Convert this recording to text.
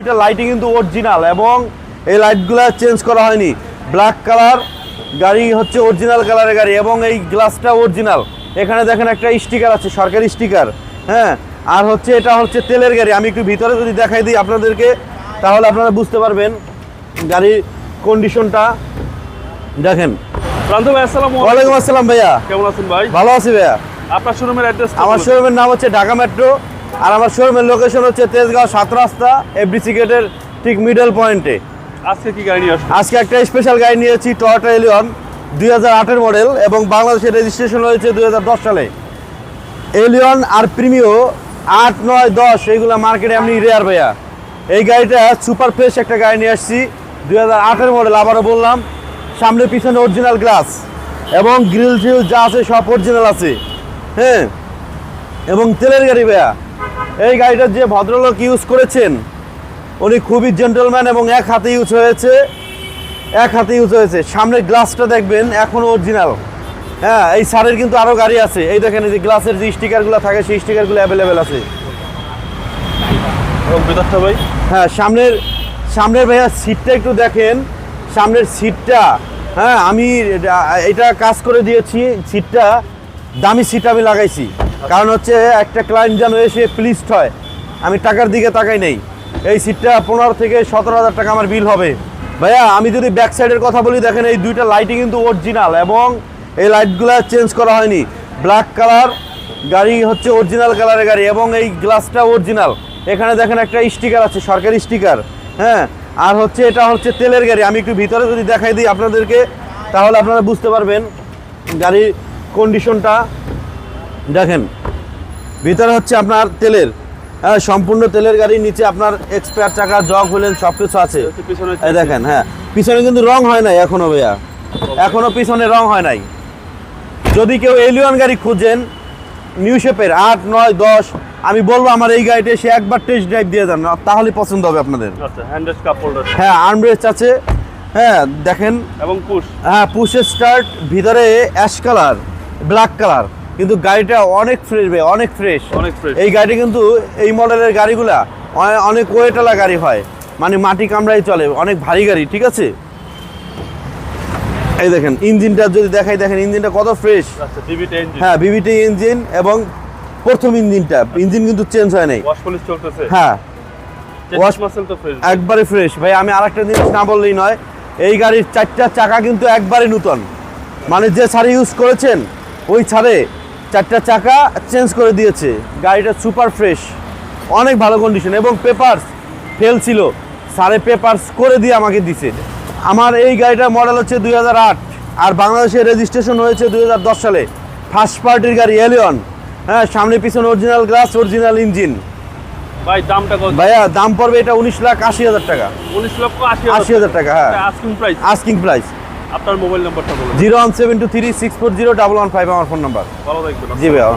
এটা লাইটিং কিন্তু অরিজিনাল এবং এই লাইটগুলো চেঞ্জ করা হয়নি। ব্ল্যাক কালার গাড়ি হচ্ছে অরিজিনাল কালারের গাড়ি এবং এই গ্লাসটা অরিজিনাল এখানে দেখেন একটা স্টিকার আছে সরকারি স্টিকার হ্যাঁ আর হচ্ছে এটা হচ্ছে তেলের গাড়ি। আমি একটু ভিতরে যদি দেখাই দিই আপনাদেরকে তাহলে আপনারা বুঝতে পারবেন গাড়ির কন্ডিশনটা দেখেন। ওয়ালাইকুম আসসালাম ভাইয়া। কেমন আছেন ভাই? ভালো আছি ভাইয়া। আপনার শোরুমের অ্যাড্রেস আমার শোরুমের নাম হচ্ছে ঢাকা মেট্রো আর আমার শোরুমের লোকেশন হচ্ছে তেজগাঁও সাত রাস্তা এফডিসি গেটের ঠিক মিডল পয়েন্টে আজকে কি গাড়ি নিয়ে আজকে একটা স্পেশাল গাড়ি নিয়েছি টয়োটা এলিয়ন দুই হাজার আটের মডেল এবং বাংলাদেশের রেজিস্ট্রেশন হয়েছে দুই হাজার দশ সালে। এলিয়ন আর প্রিমিও আট নয় দশ এইগুলো মার্কেটে এমনি রেয়ার ভাইয়া। এই গাড়িটা সুপার ফ্রেশ একটা গাড়ি নিয়ে আসছি দুই হাজার আটের মডেল আবারও বললাম সামনে পিছনে অরিজিনাল গ্লাস এবং গ্রিল ট্রিল যা আছে সব অরিজিনাল আছে। হ্যাঁ এবং তেলের গাড়ি ভাইয়া। এই গাড়িটা যে ভদ্রলোক ইউজ করেছেন উনি খুবই জেন্টলম্যান এবং এক হাতে ইউজ হয়েছে এক হাতে ইউজ হয়েছে। সামনের গ্লাসটা দেখবেন এখনও অরিজিনাল হ্যাঁ এই সারের কিন্তু আরও গাড়ি আছে। এই দেখেন এই যে গ্লাসের যে স্টিকারগুলো থাকে সেই স্টিকারগুলো অ্যাভেলেবেল আছে। ভাই? হ্যাঁ সামনের সামনের ভাইয়া সিটটা একটু দেখেন। সামনের সিটটা হ্যাঁ আমি এটা- এটা কাজ করে দিয়েছি সিটটা দামি সিট আমি লাগাইছি। কারণ হচ্ছে একটা ক্লায়েন্ট যেন এসে প্লিস্ট হয়। আমি টাকার দিকে তাকাই নেই। এই সিটটা পনেরো থেকে সতেরো হাজার টাকা আমার বিল হবে। ভাইয়া, আমি যদি ব্যাক সাইডের কথা বলি, দেখেন এই দুইটা লাইটই কিন্তু অরিজিনাল এবং এই লাইটগুলো চেঞ্জ করা হয়নি। ব্ল্যাক কালার গাড়ি হচ্ছে অরিজিনাল কালারের গাড়ি এবং এই গ্লাসটা অরিজিনাল এখানে দেখেন একটা স্টিকার আছে, সরকারি স্টিকার হ্যাঁ আর হচ্ছে এটা হচ্ছে তেলের গাড়ি। আমি একটু ভিতরে যদি দেখাই দিই আপনাদেরকে, তাহলে আপনারা বুঝতে পারবেন গাড়ির কন্ডিশনটা দেখেন ভিতরে হচ্ছে আপনার তেলের হ্যাঁ সম্পূর্ণ তেলের গাড়ির নিচে আপনার এক্সপায়ার চাকা জগ হলেন সব কিছু আছে দেখেন হ্যাঁ পিছনে কিন্তু রং হয় নাই এখনও ভাইয়া। এখনও পিছনে রং হয় নাই। যদি কেউ এলিয়ন গাড়ি খুঁজেন নিউ শেপের আট নয় দশ আমি বলব আমার এই গাড়িটা এসে একবার টেস্ট ড্রাইভ দিয়ে দেন তাহলে পছন্দ হবে আপনাদের। আচ্ছা হ্যাঁ আর্মরেস্ট আছে। হ্যাঁ দেখেন। এবং পুশ হ্যাঁ পুশের স্টার্ট ভিতরে অ্যাশ কালার ব্ল্যাক কালার কিন্তু গাড়িটা অনেক ফ্রেশ ভাই অনেক ফ্রেশ অনেক ফ্রেশ এই গাড়ি কিন্তু এই মডেলের গাড়িগুলা অনেক ওয়েটওয়ালা গাড়ি হয়। মানে মাটি কামড়াই চলে অনেক ভারী গাড়ি ঠিক আছে? এই দেখেন ইঞ্জিনটা যদি দেখাই দেখেন ইঞ্জিনটা কত ফ্রেশ আচ্ছা হ্যাঁ বিবিটি ইঞ্জিন এবং প্রথম ইঞ্জিনটা ইঞ্জিন কিন্তু চেঞ্জ হয় নাই। ওয়াশ পলিশ চলতেছে। হ্যাঁ। ওয়াশ wash- তো ফ্রেশ একবারে ফ্রেশ ভাই আমি আরেকটা জিনিস না বললেই নয় এই গাড়ির চারটা চাকা কিন্তু একবারে নূতন। মানে যে ছাড়ে ইউজ করেছেন ওই ছাড়ে চারটা চাকা চেঞ্জ করে দিয়েছে। গাড়িটা সুপার ফ্রেশ অনেক ভালো কন্ডিশন এবং পেপারস ফেল ছিল। সারে পেপারস করে দিয়ে আমাকে দিছে। আমার এই গাড়িটার মডেল হচ্ছে দু হাজার আট আর বাংলাদেশের রেজিস্ট্রেশন হয়েছে দুই হাজার দশ সালে। ফার্স্ট পার্টির গাড়ি এলিয়ন হ্যাঁ সামনে পিছনে অরিজিনাল গ্লাস অরিজিনাল ইঞ্জিন ভাই দামটা কত? ভাইয়া দাম পড়বে এটা উনিশ লাখ আশি হাজার টাকা। উনিশ লক্ষ আশি আশি হাজার টাকা হ্যাঁ। আস্কিং প্রাইস আস্কিং প্রাইস আপনার মোবাইল নাম্বারটা বলুন। Zero one seven two three six four zero double one five আমার ফোন নাম্বার। ভালো থাকবেন জি ভাইয়া।